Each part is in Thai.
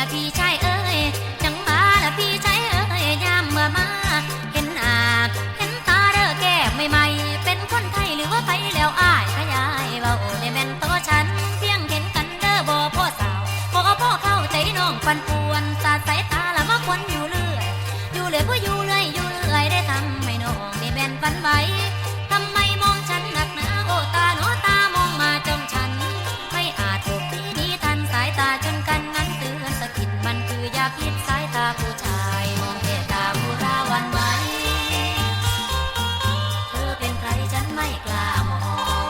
ละพี่ชายเอ้ย จังมาละพี่ชายเอ้ยยามเมื่อมา เห็นอาเห็นตาเด้อแก้ม่ใหม่เป็นคนไทยหรือว่าไปแล้วอ้ายขยายเบาในแม่นตัวฉัน เพียงเห็นกันเด้อบ่พ่อสาวพ่อพ่อเข้าใจน้องปันปวนสาดสายตาละมาควนอยู่เรื่อย อยู่เลยผู้อยู่เลยอยู่เลยได้ทำไม่น้องในแม่นปันไหว ผู้ชายมองแค่ตาผู้ราวันไหวเธอเป็นใครฉันไม่กล้ามอง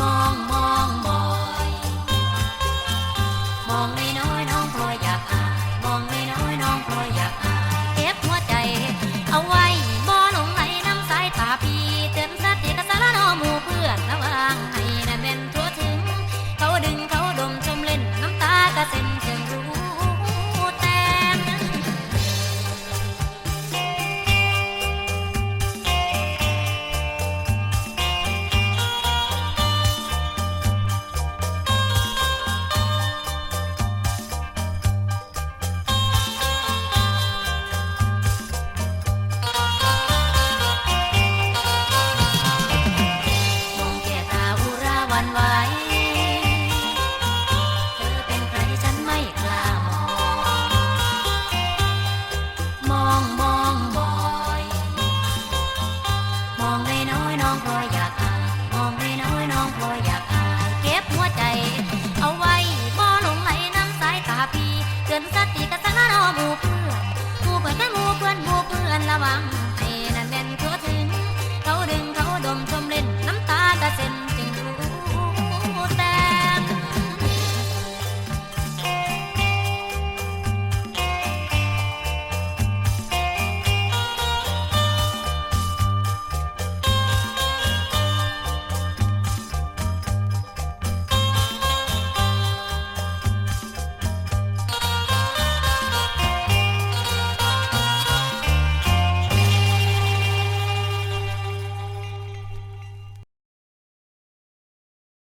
มองมองมอยมองไม่น้อยน้องพลออยากมองไม่น้อยน้องพลออยากเก็บหัวใจ เอาไว้บ่ลงไหน้ำสาาพีเต็มสติกสารนหมูเพื่อนระวังให้นั่เป็นทั่วถึง เขาดึงเขาดมชมเล่นน้ำตากระเซ็น